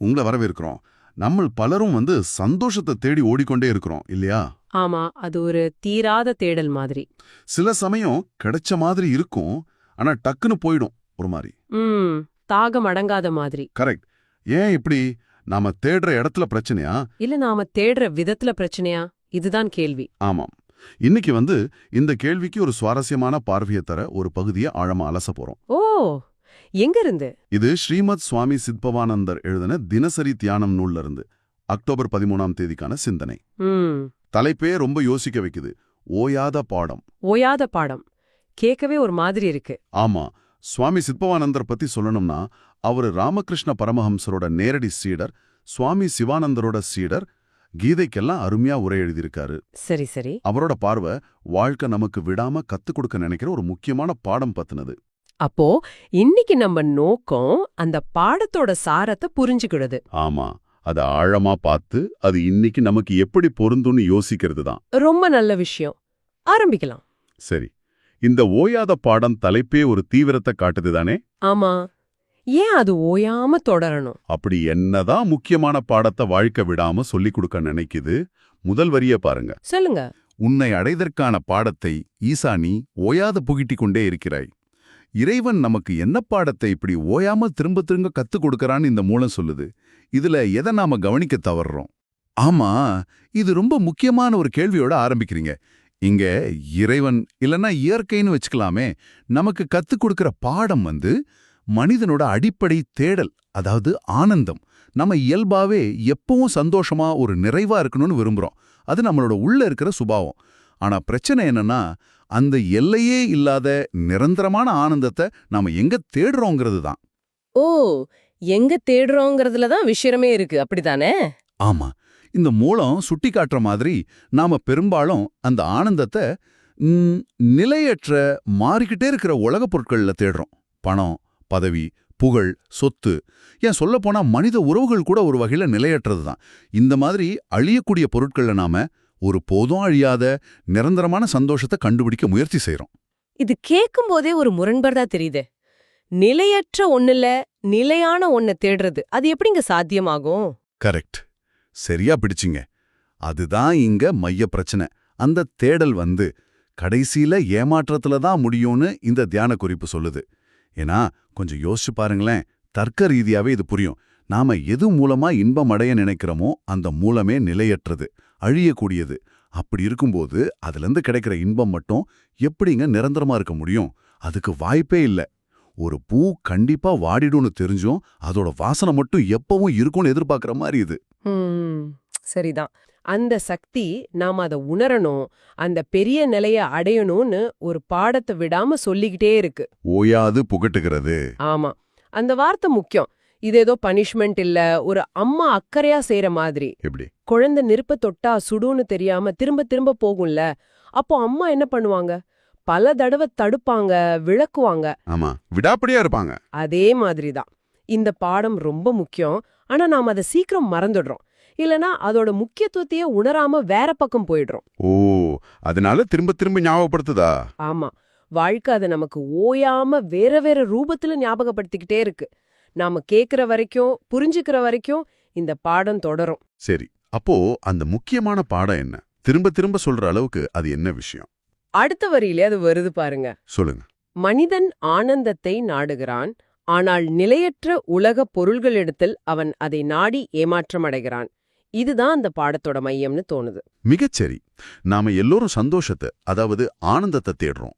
உங்களை வரவேற்கிறோம். நம்ம பலரும் வந்து சந்தோஷத்தை தேடி ஓடிக்கொண்டே இருக்கிறோம் இல்லையா? ஆமா அது ஒரு தீராத தேடல் மாதிரி. சில சமயம் கிடைச்ச மாதிரி இருக்கும் ஆனா டக்குன்னு போயிடும் ஒரு மாதிரி. ம் தாகம் அடங்காத மாதிரி. கரெக்ட். ஏன் இப்படி? நாம தேடுற இடத்துல பிரச்சனையா? இல்ல நாம தேடுற விதத்துல பிரச்சனையா? இதுதான் கேள்வி. ஆமாம். இன்னைக்கு வந்து இந்த கேள்விக்கு ஒரு சுவாரஸ்யமான பார்வையை தர ஒரு பகுதியை ஆழமா அலச போறோம். ஓ! எங்க இருந்து இது ஸ்ரீமத் சுவாமி சித்பவானந்தர் எழுதின தினசரி தியானம் நூல்ல இருந்து அக்டோபர் பதிமூணாம் தேதிக்கான சிந்தனை. தலைப்பே ரொம்ப யோசிக்க வைக்குது. ஓயாத பாடம். ஓயாத பாடம். கேட்கவே ஒரு மாதிரி இருக்கு. ஆமா சுவாமி சித்பவானந்தர் பத்தி சொல்லணும்னா அவரு ராமகிருஷ்ண பரமஹம்சரோட நேரடி சீடர் சுவாமி சிவானந்தரோட சீடர் கீதைக்கெல்லாம் அருமையா உரை எழுதியிருக்காரு. சரி சரி. அவரோட பார்வை வாழ்க்கை நமக்கு விடாம கத்துக் கொடுக்க நினைக்கிற ஒரு முக்கியமான பாடம் பத்தினது. அப்போ இன்னைக்கு நம்ம நோக்கம் அந்த பாடத்தோட சாரத்தை புரிஞ்சுக்கிறது ஆமா அத ஆழமா பார்த்து அது இன்னைக்கு நமக்கு எப்படி பொருந்தும்னு யோசிக்கிறது தான். ரொம்ப நல்ல விஷயம். ஆரம்பிக்கலாம். சரி இந்த ஓயாத பாடம் தலைப்பே ஒரு தீவிரத்தை காட்டுது தானே? ஆமா ஏன் அது ஓயாம தொடரணும்? அப்படி என்னதான் முக்கியமான பாடத்தை வாழ்க்கை விடாம சொல்லிக் கொடுக்க நினைக்குது முதல் வரிய பாருங்க. சொல்லுங்க. உன்னை அடைதற்கான பாடத்தை ஈசா நீ ஓயாத புகிட்டிக் கொண்டே இருக்கிறாய். இறைவன் நமக்கு என்ன பாடத்தை இப்படி ஓயாம திரும்ப திரும்ப கத்துக் கொடுக்கறான்னு இந்த மூலம் சொல்லுது. இதுல எதை நாம கவனிக்க தவறுறோம்? ஆமா இது ரொம்ப முக்கியமான ஒரு கேள்வியோட ஆரம்பிக்கிறீங்க. இங்க இறைவன் இல்லனா இயற்கைன்னு வச்சுக்கலாமே நமக்கு கத்துக் கொடுக்கிற பாடம் வந்து மனிதனோட அடிப்படை தேடல் அதாவது ஆனந்தம். நம்ம இயல்பாவே எப்பவும் சந்தோஷமா ஒரு நிறைவா இருக்கணும்னு விரும்புறோம். அது நம்மளோட உள்ள இருக்கிற சுபாவம். ஆனா பிரச்சனை என்னன்னா அந்த எல்லையே இல்லாத நிரந்தரமான ஆனந்தத்தை நாம எங்க தேடுறோங்கிறது தான் ஓ எங்க தேடுறோங்கிறதுல தான் விஷயமே இருக்கு. அப்படிதானே ஆமா. இந்த மூலம் சுட்டி காட்டுற மாதிரி நாம பெரும்பாலும் அந்த ஆனந்தத்தை நிலையற்ற மாறிக்கிட்டே இருக்கிற உலகப் பொருட்கள்ல தேடுறோம். பணம் பதவி புகழ் சொத்து. ஏன் சொல்லப்போனா மனித உறவுகள் கூட ஒரு வகையில நிலையற்றது தான். இந்த மாதிரி அழியக்கூடிய பொருட்கள்ல நாம ஒரு போதும் அழியாத நிரந்தரமான சந்தோஷத்தை கண்டுபிடிக்க முயற்சி செய்றோம். இது கேட்கும் போதே ஒரு முரண்பாடா தெரியுது. நிலையற்ற ஒண்ணுல நிலையான ஒன்ன தேடுறது அது எப்படிங்க சாத்தியமாகும்? கரெக்ட். சரியா பிடிச்சிங்க. அதுதான் இங்க மைய பிரச்சனை. அந்த தேடல் வந்து கடைசியில ஏமாற்றத்துல தான் முடியும்னு இந்த தியான குறிப்பு சொல்லுது. ஏன்னா கொஞ்சம் யோசிச்சு பாருங்களேன் தர்க்க ரீதியாவே இது புரியும். நாம எது மூலமா இன்பம் அடைய நினைக்கிறோமோ அந்த மூலமே நிலையற்றது. அழியக்கூடியது. அப்படி இருக்கும்போது அதிலிருந்து கிடைக்கிற இன்பம் மட்டும் எப்படிங்க நிரந்தரமா இருக்க முடியும்? அதுக்கு வாய்ப்பே இல்ல. ஒரு பூ கண்டிப்பா வாடிடும்னு தெரிஞ்சும் அதோட வாசனை மட்டும் எப்பவும் இருக்கும்னு எதிர்பார்க்கிற மாதிரி இது. ம், சரிதான். அந்த சக்தி நாம அதை உணரணும் அந்த பெரிய நிலைய அடையணும்னு ஒரு பாடத்தை விடாம சொல்லிக்கிட்டே இருக்கு. ஓயாது புகட்டுகிறது. ஆமா. அந்த வார்த்தை முக்கியம். இது ஏதோ பனிஷ்மெண்ட் இல்ல ஒரு அம்மா அக்கறையா செய்யற மாதிரி. எப்படி? குழந்தை நெருப்ப தொட்டா சுடுன்னு தெரியாம திரும்ப திரும்ப போகும்ல. அப்போ அம்மா என்ன பண்ணுவாங்க? பல தடவை தடுப்பாங்க விளக்குவாங்க. ஆமா விடாப்படியா இருப்பாங்க. அதே மாதிரிதான். இந்த பாடம் ரொம்ப முக்கியம். ஆனா நாம அதை சீக்கிரம் மறந்துடுறோம். இல்லனா அதோட முக்கியத்துவத்தையே உணராம வேற பக்கம் போயிடுறோம். ஓ அதனால திரும்ப திரும்ப ஞாபகப்படுத்துதா? ஆமா வாழ்க்கை அதை நமக்கு ஓயாம வேற வேற ரூபத்துல ஞாபகப்படுத்திக்கிட்டே இருக்கு. நாம கேக்குற வரைக்கும் புரிஞ்சுக்கிற வரைக்கும் இந்த பாடம் தொடரும். சரி அப்போ அந்த முக்கியமான பாடம் என்ன? திரும்ப திரும்ப சொல்ற அளவுக்கு அது என்ன விஷயம்? அடுத்த வரியிலே அது வருது பாருங்க. சொல்லுங்க. மனிதன் ஆனந்தத்தை நாடுகிறான் ஆனால் நிலையற்ற உலக பொருள்களிடத்தில் அவன் அதை நாடி ஏமாற்றமடைகிறான் இதுதான் அந்த பாடத்தோட மையம்னு தோணுது. மிகச்சரி நாம எல்லோரும் சந்தோஷத்தை அதாவது ஆனந்தத்தை தேடுறோம்.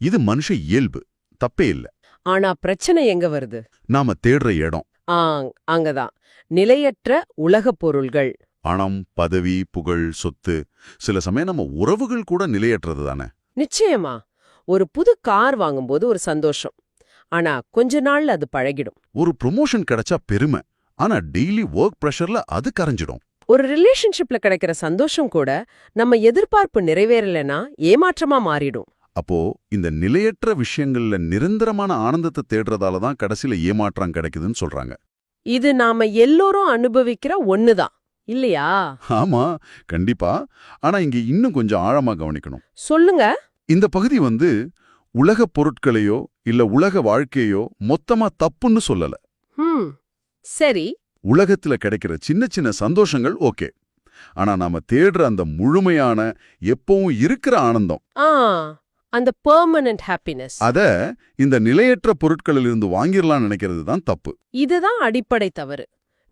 இது மனுஷ இயல்பு தப்பே இல்ல. ஆனா பிரச்சனை எங்க வருது? நாம தேடுற இடம். ஆங் அங்கதான். நிலையற்ற உலகப் பொருள்கள். பணம் பதவி புகழ் சொத்து சில சமயம் நம்ம உறவுகள் கூட நிலையற்றது தானே? நிச்சயமா. ஒரு புது கார் வாங்கும்போது ஒரு சந்தோஷம். ஆனா கொஞ்ச நாள்ல அது பழகிடும். ஒரு ப்ரொமோஷன் கிடைச்சா பெருமை. ஆனா டெய்லி ஒர்க் ப்ரெஷர்ல அது கரைஞ்சிடும். ஒரு ரிலேஷன்ஷிப்ல கிடைக்கிற சந்தோஷம் கூட நம்ம எதிர்பார்ப்பு நிறைவேறலைன்னா ஏமாற்றமா மாறிடும். அப்போ இந்த நிலையற்ற விஷயங்கள்ல நிரந்தரமான ஆனந்தத்தை தேடுறதால தான் கடைசியில ஏமாற்றம் கிடைக்குதுன்னு சொல்றாங்க. இது நாம எல்லோரும் அனுபவிக்கிற ஒண்ணுதான். இல்லையா? ஆமா கண்டிப்பா. ஆனா இங்க இன்னும் கொஞ்சம் ஆழமா கவனிக்கணும். சொல்லுங்க. இந்த பகுதி வந்து உலக பொருட்களையோ இல்ல உலக வாழ்க்கையோ மொத்தமா தப்புன்னு சொல்லல. சரி. உலகத்துல கிடைக்கிற சின்ன சின்ன சந்தோஷங்கள் ஓகே. ஆனா நாம தேடுற அந்த முழுமையான எப்பவும் இருக்கிற ஆனந்தம். ஆ அந்த பெர்மனன்ட் ஹாப்பினஸ் அத இந்த நிலையற்ற பொருட்களில் இருந்து வாங்கிடலாம் நினைக்கிறது தான் தப்பு. இதுதான் அடிப்படை தவறு.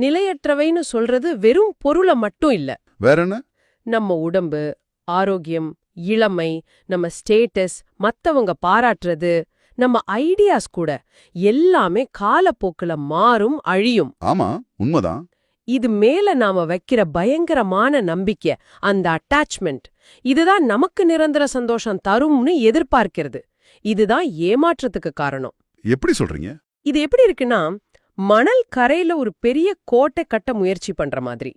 நிலையற்றவைன்னு சொல்றது வெறும் பொருளை மட்டும் இல்ல. வேற என்ன? நம்ம உடம்பு ஆரோக்கியம் இளமை நம்ம ஸ்டேட்டஸ் மத்தவங்க பாராட்டுறது நம்ம ஐடியாஸ் கூட எல்லாமே காலப்போக்குல மாறும் அழியும். ஆமா உண்மைதான். இது மேல நாம வைக்கிற பயங்கரமான நம்பிக்கை அந்த அட்டாச்மெண்ட் இதுதான் நமக்கு நிரந்தர சந்தோஷம் தரும்னு எதிர்பார்க்கிறது. இதுதான் ஏமாற்றத்துக்கு காரணம். எப்படி சொல்றீங்க? இது எப்படி இருக்குன்னா மணல் கரையில ஒரு பெரிய கோட்டை கட்ட முயற்சி பண்ற மாதிரி.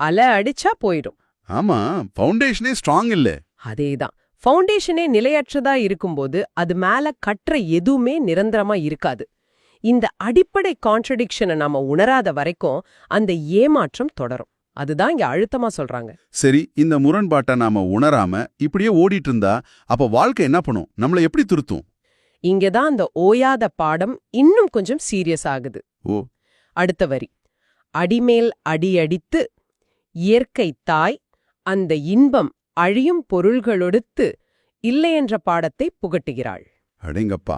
அலை அடிச்சா போயிடும். ஆமா ஃபவுண்டேஷனே ஸ்ட்ராங் இல்ல. அதேதான். ஃபவுண்டேஷனே நிலையற்றதா இருக்கும்போது அது மேல கட்டுற எதுவுமே நிரந்தரமா இருக்காது. இந்த அடிப்படை கான்ட்ரடிக்ஷனை நாம உணராத வரைக்கும் அந்த ஏமாற்றம் தொடரும். அதுதான் இங்க அழுத்தமா சொல்றாங்க. சரி இந்த முரண்பாட்டை நாம உணராம இப்படியே ஓடிட்டு இருந்தா அப்ப வாழ்க்கை என்ன பண்ணும்? நம்மள எப்படி திருத்தும்? இங்கதான் அந்த ஓயாத பாடம் இன்னும் கொஞ்சம் சீரியஸ் ஆகுது. ஓ. அடுத்த வரி. அடிமேல் அடியடித்து இயற்கை தாய் அந்த இன்பம் அழியும் பொருள்களொடுத்து இல்லையென்ற பாடத்தை புகட்டுகிறாள். அடேங்கப்பா.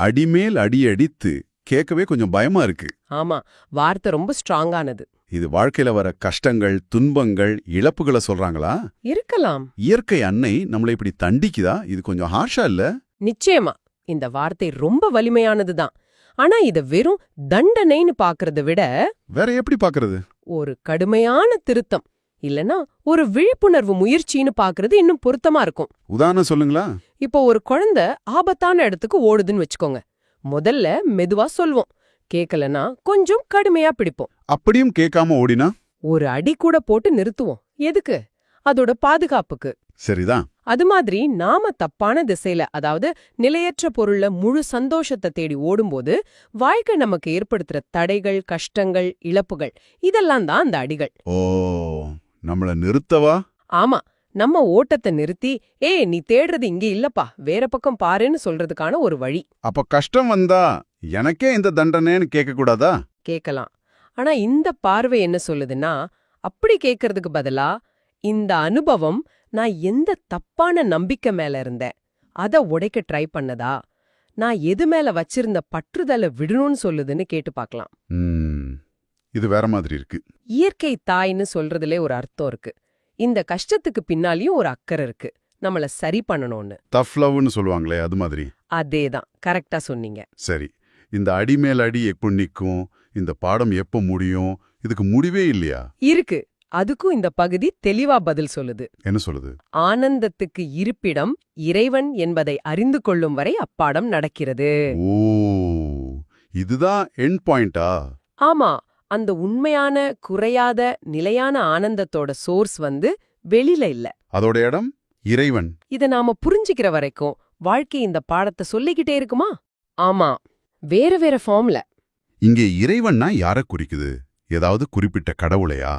அடிமேல் அடி அடித்து கேட்கவே கொஞ்சம் பயமா இருக்கு. ஆமா வார்த்தை ரொம்ப ஸ்ட்ராங்கானது. இது வாழ்க்கையில வர கஷ்டங்கள் துன்பங்கள் இழப்புகளை சொல்றாங்களா? இருக்கலாம். இயற்கை அன்னை நம்மளை இப்படி தண்டிக்குதா? இது கொஞ்சம் ஹார்ஷா இல்ல? நிச்சயமா இந்த வார்த்தை ரொம்ப வலிமையானதுதான். ஆனா இத வெறும் தண்டனைன்னு பாக்குறத விட வேற எப்படி பாக்குறது? ஒரு கடுமையான திருத்தம். இல்லனா ஒரு விழிப்புணர்வு முயற்சின்னு பாக்குறது இன்னும் பொருத்தமா இருக்கும். உதாரணம் சொல்லுங்களா? இப்போ ஒரு குழந்தை ஆபத்தான இடத்துக்கு ஓடுதுன்னு வச்சுக்கோங்க. முதல்ல மெதுவா சொல்வோம். கேக்கலனா கொஞ்சம் கடுமையா பிடிப்போம். அப்படியும் கேட்காம ஓடினா? ஒரு அடி கூட போட்டு நிறுத்துவோம். எதுக்கு? அதோட பாதுகாப்புக்கு. சரிதான். அது மாதிரி நாம தப்பான திசையில அதாவது நிலையற்ற பொருள்ல முழு சந்தோஷத்தை தேடி ஓடும்போது வாழ்க்கை நமக்கு ஏற்படுத்துற தடைகள் கஷ்டங்கள் இழப்புகள் இதெல்லாம் தான் அந்த அடிகள். ஓ நம்மள நிறுத்தவா? ஆமா நம்ம ஓட்டத்தை நிறுத்தி ஏய் நீ தேடுறது இங்க இல்லப்பா வேற பக்கம் பாருன்னு சொல்றதுக்கான ஒரு வழி. அப்ப கஷ்டம் வந்தா எனக்கே இந்த தண்டனைன்னு கேட்க கூடாதா? கேக்கலாம் ஆனா இந்த பார்வை என்ன சொல்லுதுன்னா அப்படி கேட்கறதுக்கு பதிலா இந்த அனுபவம் நான் எந்த தப்பான நம்பிக்கை மேல இருந்தேன்? அத உடைக்க ட்ரை பண்ணதா? நான் எது மேல வச்சிருந்த பற்றுதலை விடணும்னு சொல்லுதுன்னு கேட்டு பார்க்கலாம். இது வேற மாதிரி இருக்கு. இயற்கை தாய்ன்னு சொல்றதுலே ஒரு அர்த்தம் இருக்கு. இந்த கஷ்டத்துக்கு பின்னாலயும் ஒரு அக்கறை இருக்கு. நம்மள சரி பண்ணணும்னு. டஃப் லவ்னு சொல்லுவாங்களே அது மாதிரி. அதேதான். கரெக்டா சொன்னீங்க. சரி. இந்த அடி மேல் அடி எப்போ நிக்கும்? இந்த பாடம் எப்போ முடியும்? இதுக்கு முடிவே இல்லையா? இருக்கு. அதுக்கும் இந்த பகுதி தெளிவா பதில் சொல்லுது. என்ன சொல்லுது? ஆனந்தத்துக்கு இருப்பிடம் இறைவன் என்பதை அறிந்து கொள்ளும் வரை அப்பாடம் நடக்கிறது. ஓ இதுதான் எண்ட் பாயிண்டா ஆமா அந்த உண்மையான குறையாத நிலையான ஆனந்தத்தோட சோர்ஸ் வந்து வெளியில இல்ல. அதோட இடம் இறைவன். இத நாம புரிஞ்சுக்கிற வரைக்கும் வாழ்க்கை இந்த பாடத்தை சொல்லிக்கிட்டே இருக்குமா? ஆமா வேற வேற ஃபார்ம்ல இங்கே இறைவன்னா யார குறிக்குது? ஏதாவது குறிப்பிட்ட கடவுளையா?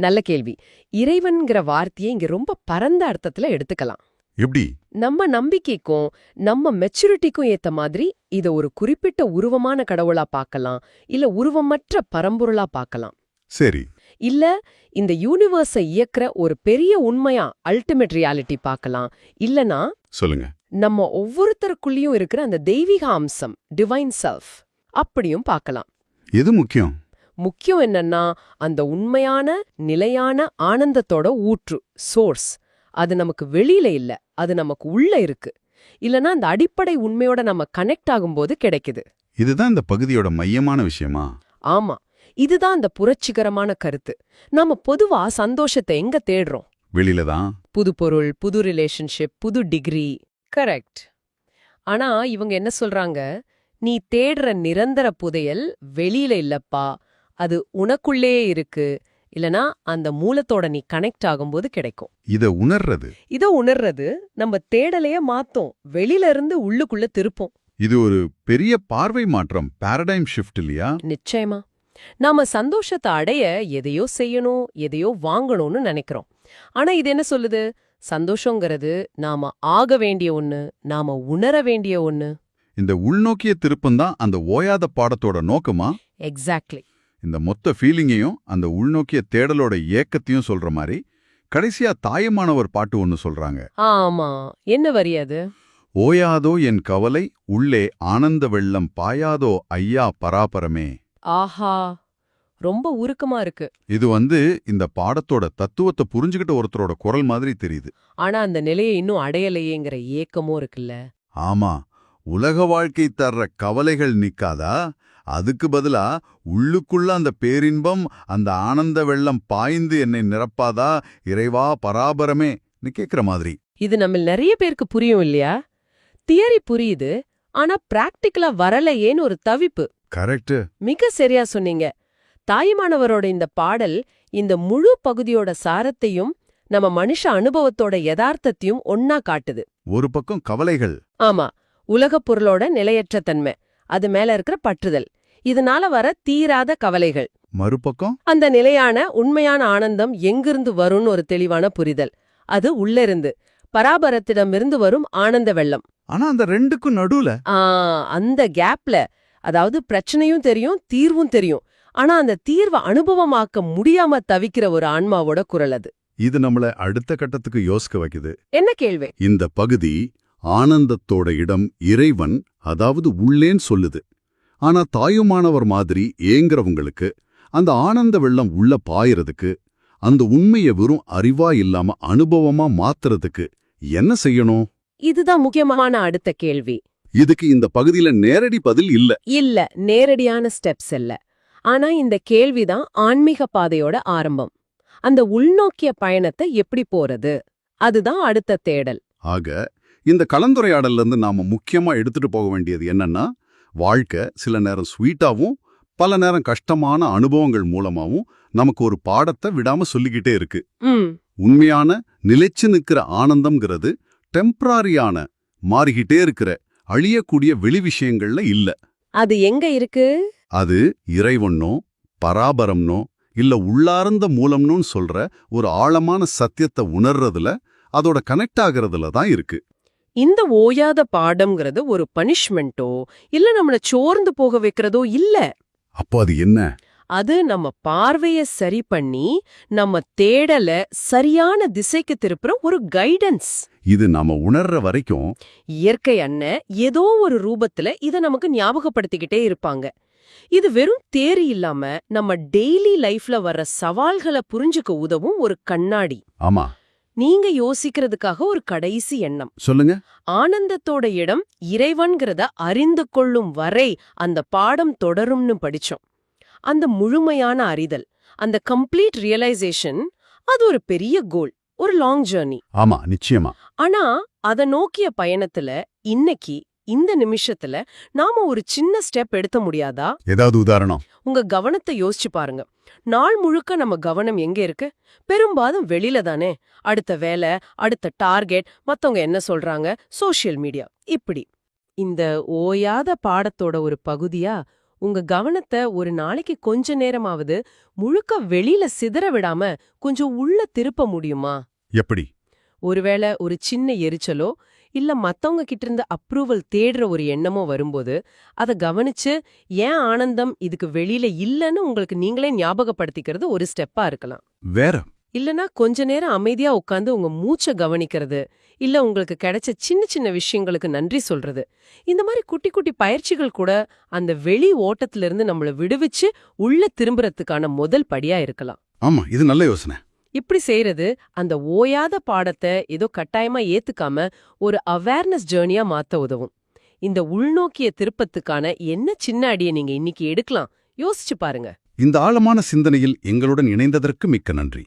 நல்ல கேள்வி. இறைவன்கிற வார்த்தையை இங்க ரொம்ப பரந்த அர்த்தத்துல எடுத்துக்கலாம். எப்படி? நம்ம நம்பிக்கைக்கும் நம்ம மெச்சூரிட்டிக்கும் ஏத்த மாதிரி இத ஒரு குறிப்பிட்ட உருவமான கடவுளா பார்க்கலாம். இல்ல உருவமற்ற பரம்பொருளா பார்க்கலாம். சரி. இல்ல இந்த யூனிவர்ஸை இயக்குற ஒரு பெரிய உண்மையா அல்டிமேட் ரியாலிட்டி பார்க்கலாம். இல்லனா சொல்லுங்க. நம்ம ஒவ்வொருத்தருக்குள்ளேயும் இருக்கிற அந்த தெய்வீக அம்சம் டிவைன் செல்ஃப் அப்படியும் பார்க்கலாம். எது முக்கியம்? முக்கியம் என்னன்னா அந்த உண்மையான நிலையான ஆனந்தத்தோட ஊற்று சோர்ஸ் அது நமக்கு வெளியில இல்ல அது நமக்கு உள்ள இருக்கு. இல்லனா அந்த அடிப்படை உண்மையோட நம்ம கனெக்ட் ஆகும்போது கிடைக்குது. இதுதான் இந்த பகுதியோட மையமான விஷயமா? ஆமா. இதுதான் அந்த புரட்சிகரமான கருத்து. நாம பொதுவா சந்தோஷத்தை எங்க தேடுறோம்? வெளியில தான். புது பொருள் புது ரிலேஷன்ஷிப் புது டிகிரி கரெக்ட் ஆனா இவங்க என்ன சொல்றாங்க? நீ தேடுற நிரந்தர புதையல் வெளியில இல்லப்பா. அது உனக்குள்ளே இருக்கு. இல்லனா அந்த மூலத்தோட நீ கனெக்ட் ஆகும்போது கிடைக்கும். இத உணர்றது. இத உணர்றது நம்ம தேடலைய மாத்தோம். வெளியில இருந்து உள்ளுக்குள்ள திருப்போம். இது ஒரு பெரிய பார்வை மாற்றம். பாரடைம் ஷிஃப்ட் இல்லையா? நிச்சயமா. நாம சந்தோஷத்தை அடைய எதையோ செய்யணும் எதையோ வாங்கணும்னு நினைக்கிறோம். ஆனா இது என்ன சொல்லுது? சந்தோஷங்கிறது நாம ஆக வேண்டிய ஒண்ணு நாம உணர வேண்டிய ஒண்ணு. இந்த உள்நோக்கிய திருப்பம் தான் அந்த ஓயாத பாடத்தோட நோக்கமா? எக்ஸாக்ட்லி இந்த மொத்த ஃபீலிங்கையும் அந்த உள்நோக்கிய தேடலோட ஏக்கத்தையும் சொல்ற மாதிரி கடைசியா தாயமானவர் பாட்டு ஒன்னு சொல்றாங்க. ஆமா. என்ன வரி அது? ஓயாதோ என் கவலை உள்ளே ஆனந்த வெள்ளம் பாயாதோ ஐயா பராபரமே. ஆஹா. ரொம்ப உருக்கமா இருக்கு. இது வந்து இந்த பாடத்தோட தத்துவத்தை புரிஞ்சுகிட்ட ஒருத்தரோட குரல் மாதிரி தெரியுது. ஆனா அந்த நிலையை இன்னும் அடையலையேங்கிற ஏக்கமும் இருக்குல்ல. ஆமா. உலக வாழ்க்கை தர்ற கவலைகள் நிக்காதா? அதுக்கு பதிலா உள்ளுக்குள்ள அந்த பேரின்பம் அந்த ஆனந்த வெள்ளம் பாய்ந்து என்னை நிரப்பாதா? இறைவா பராபரமே கேக்குற மாதிரி. இது நம்ம நிறைய பேருக்கு புரியும் இல்லையா? தியரி புரியுது ஆனா பிராக்டிக்கலா வரலையேன்னு ஒரு தவிப்பு. கரெக்ட் மிக சரியா சொன்னீங்க. தாயுமானவரோட இந்த பாடல் இந்த முழு பகுதியோட சாரத்தையும் நம்ம மனுஷ அனுபவத்தோட யதார்த்தத்தையும் ஒன்னா காட்டுது. ஒரு பக்கம் கவலைகள். ஆமா உலகப் பொருளோட நிலையற்ற தன்மை அது மேல இருக்கிற பற்றுதல். இதனால வர தீராத கவலைகள். மறுபக்கம்? அந்த நிலையான உண்மையான ஆனந்தம் எங்கிருந்து வரும்னு ஒரு தெளிவான புரிதல். அது உள்ளிருந்து. பராபரத்திடமிருந்து வரும் ஆனந்த வெள்ளம். ஆனா அந்த ரெண்டுக்கும் நடுவுல? அந்த கேப்ல. அதாவது பிரச்சனையும் தெரியும் தீர்வும் தெரியும். ஆனா அந்த தீர்வை அனுபவமாக்க முடியாம தவிக்கிற ஒரு ஆன்மாவோட குரல் அது. இது நம்மள அடுத்த கட்டத்துக்கு யோசிக்க வைக்குது. என்ன கேள்வி? இந்த பகுதி ஆனந்தத்தோட இடம் இறைவன் அதாவது உள்ளேன்னு சொல்லுது. ஆனா தாயுமானவர் மாதிரி ஏங்குறவங்களுக்கு அந்த ஆனந்த வெள்ளம் உள்ள பாயறதுக்கு அந்த உண்மைய வெறும் அறிவா இல்லாம அனுபவமா மாத்துறதுக்கு என்ன செய்யணும்? இதுதான் முக்கியமான அடுத்த கேள்வி. இதுக்கு இந்த பகுதியில நேரடி பதில் இல்ல. இல்ல நேரடியான ஸ்டெப்ஸ் இல்ல. ஆனா இந்த கேள்விதான் ஆன்மீக பாதையோட ஆரம்பம். அந்த உள்நோக்கிய பயணத்தை எப்படி போறது? அதுதான் அடுத்த தேடல். ஆக இந்த கலந்துரையாடல்ல இருந்து நாம முக்கியமா எடுத்துட்டு போக வேண்டியது என்னன்னா வாழ்க்கை சில நேரம் ஸ்வீட்டாவும் பல நேரம் கஷ்டமான அனுபவங்கள் மூலமாவும் நமக்கு ஒரு பாடத்தை விடாம சொல்லிக்கிட்டே இருக்கு. உண்மையான நிலைச்சு நிக்கிற ஆனந்தம்ங்கிறது டெம்பரரியான மாறிக்கிட்டே இருக்கிற அழியக்கூடிய வெளி விஷயங்கள்ல இல்ல. அது எங்க இருக்கு? அது இறைவனோ பராபரம்னோ இல்ல உள்ளார்ந்த மூலம்னு சொல்ற ஒரு ஆழமான சத்தியத்தை உணர்றதுல அதோட கனெக்ட் ஆகுறதுல தான் இருக்கு. இந்த ஓயாத பாடம்ங்கிறது ஒரு பனிஷ்மெண்ட்டோ இல்ல நம்மள சோர்ந்து போக வைக்கிறதோ இல்ல. அப்போ அது என்ன? அது நம்ம பார்வைய சரி பண்ணி நம்ம தேடல சரியான திசைக்கு திருப்புற ஒரு கைடன்ஸ். இது நாம உணர்ற வரைக்கும் இயற்கை அண்ணன் ஏதோ ஒரு ரூபத்துல இத நமக்கு ஞாபகப்படுத்திக்கிட்டே இருப்பாங்க. இது வெறும் தேரி இல்லாம நம்ம டெய்லி லைஃப்ல வர்ற சவால்களை புரிஞ்சுக்க உதவும் ஒரு கண்ணாடி. ஆமா. நீங்க யோசிக்கிறதுக்காக ஒரு கடைசி எண்ணம். சொல்லுங்க. ஆனந்தத்தோட இடம் இறைவன்கிறத அறிந்து கொள்ளும் வரை அந்த பாடம் தொடரும்னு படிச்சோம். அந்த முழுமையான அறிதல் அந்த கம்ப்ளீட் ரியலைசேஷன் அது ஒரு பெரிய கோல் ஒரு லாங் ஜர்னி ஆமா நிச்சயமா. ஆனா அத நோக்கிய பயணத்துல இன்னைக்கு இந்த நிமிஷத்துல நாம ஒரு சின்ன ஸ்டெப் எடுத்த முடியாதா? ஏதாவது உதாரணம். உங்க கவனத்தை யோசிச்சு பாருங்க. நாள் முழுக்க நம்ம கவனம் எங்க இருக்கு? பெரும்பாலும் வெளியில தானே. அடுத்த வேலை அடுத்த டார்கெட் மத்தவங்க என்ன சொல்றாங்க? Social media. இப்படி. இந்த ஓயாத பாடத்தோட ஒரு பகுதியா உங்க கவனத்தை ஒரு நாளைக்கு கொஞ்ச நேரமாவது முழுக்க வெளியில சிதற விடாம கொஞ்சம் உள்ள திருப்ப முடியுமா? எப்படி? ஒருவேளை ஒரு சின்ன எரிச்சலோ இல்ல மத்தவங்க கிட்ட இருந்து அப்ரூவல் தேடுற ஒரு எண்ணமோ வரும்போது அத கவனிச்சு ஏன் ஆனந்தம் இதுக்கு வெளியில இல்லன்னு உங்களுக்கு நீங்களே ஞாபகப்படுத்திக்கிறது ஒரு ஸ்டெப்பா இருக்கலாம். வேற? இல்லனா கொஞ்ச நேரம் அமைதியா உட்காந்து உங்க மூச்சை கவனிக்கிறது இல்ல உங்களுக்கு கிடைச்ச சின்ன சின்ன விஷயங்களுக்கு நன்றி சொல்றது. இந்த மாதிரி குட்டி குட்டி பயிற்சிகள் கூட அந்த வெளி ஓட்டத்துல இருந்து நம்மள விடுவிச்சு உள்ள திரும்புறதுக்கான முதல் படியா இருக்கலாம். ஆமா இது நல்ல யோசனை. இப்படி செய்யறது அந்த ஓயாத பாடத்தை ஏதோ கட்டாயமா ஏத்துக்காம ஒரு அவேர்னஸ் ஜேர்னியா மாத்த உதவும். இந்த உள்நோக்கிய திருப்பத்துக்கான என்ன சின்ன அடியை நீங்க இன்னைக்கு எடுக்கலாம்? யோசிச்சு பாருங்க. இந்த ஆழமான சிந்தனையில் எங்களுடன் இணைந்ததற்கு மிக்க நன்றி.